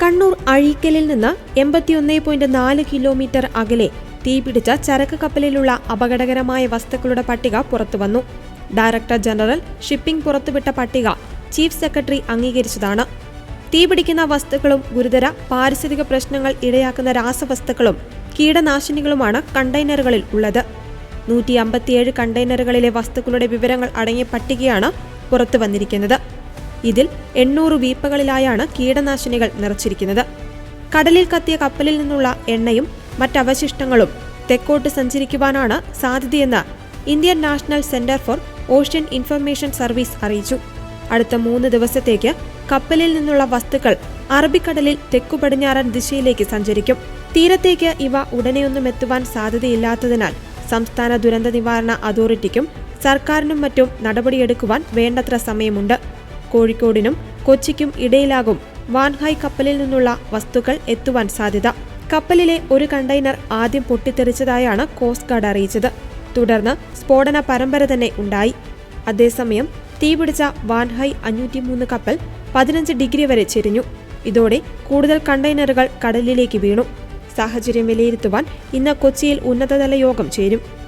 കണ്ണൂർ അഴീക്കലിൽ നിന്ന് എൺപത്തിയൊന്ന് പോയിന്റ് നാല് കിലോമീറ്റർ അകലെ തീപിടിച്ച ചരക്ക് കപ്പലിലുള്ള അപകടകരമായ വസ്തുക്കളുടെ പട്ടിക പുറത്തുവന്നു ഡയറക്ടർ ജനറൽ ഷിപ്പിംഗ് പുറത്തുവിട്ട പട്ടിക ചീഫ് സെക്രട്ടറി അംഗീകരിച്ചതാണ്. തീപിടിക്കുന്ന വസ്തുക്കളും ഗുരുതര പാരിസ്ഥിതിക പ്രശ്നങ്ങൾ ഇടയാക്കുന്ന രാസവസ്തുക്കളും കീടനാശിനികളുമാണ് കണ്ടെയ്നറുകളിൽ ഉള്ളത്. നൂറ്റി അമ്പത്തിയേഴ് കണ്ടെയ്നറുകളിലെ വസ്തുക്കളുടെ വിവരങ്ങൾ അടങ്ങിയ പട്ടികയാണ് പുറത്തു വന്നിരിക്കുന്നത്. ഇതിൽ എണ്ണൂറ് വീപ്പകളിലായാണ് കീടനാശിനികൾ നിറച്ചിരിക്കുന്നത്. കടലിൽ കത്തിയ കപ്പലിൽ നിന്നുള്ള എണ്ണയും മറ്റവശിഷ്ടങ്ങളും തെക്കോട്ട് സഞ്ചരിക്കുവാനാണ് സാധ്യതയെന്ന് Indian national centre for ocean information service അറിയിച്ചു. അടുത്ത മൂന്ന് ദിവസത്തേക്ക് കപ്പലിൽ നിന്നുള്ള വസ്തുക്കൾ അറബിക്കടലിൽ തെക്കു പടിഞ്ഞാറൻ ദിശയിലേക്ക് സഞ്ചരിക്കും. തീരത്തേക്ക് ഇവ ഉടനെയൊന്നും എത്തുവാൻ സാധ്യതയില്ലാത്തതിനാൽ സംസ്ഥാന ദുരന്ത നിവാരണ അതോറിറ്റിക്കും സർക്കാരിനും മറ്റും നടപടിയെടുക്കുവാൻ വേണ്ടത്ര സമയമുണ്ട്. കോഴിക്കോടിനും കൊച്ചിക്കും ഇടയിലാകും വാൻഹായ് കപ്പലിൽ നിന്നുള്ള വസ്തുക്കൾ എത്തുവാൻ സാധ്യത. കപ്പലിലെ ഒരു കണ്ടെയ്നർ ആദ്യം പൊട്ടിത്തെറിച്ചതായാണ് കോസ്റ്റ് ഗാർഡ് അറിയിച്ചത്. തുടർന്ന് സ്ഫോടന പരമ്പര തന്നെ ഉണ്ടായി. അതേസമയം തീപിടിച്ച വാൻഹായ് അഞ്ഞൂറ്റിമൂന്ന് കപ്പൽ പതിനഞ്ച് ഡിഗ്രി വരെ ചെരിഞ്ഞു. ഇതോടെ കൂടുതൽ കണ്ടെയ്നറുകൾ കടലിലേക്ക് വീണു. സാഹചര്യം വിലയിരുത്തുവാൻ ഇന്ന് കൊച്ചിയിൽ ഉന്നതതല യോഗം ചേരും.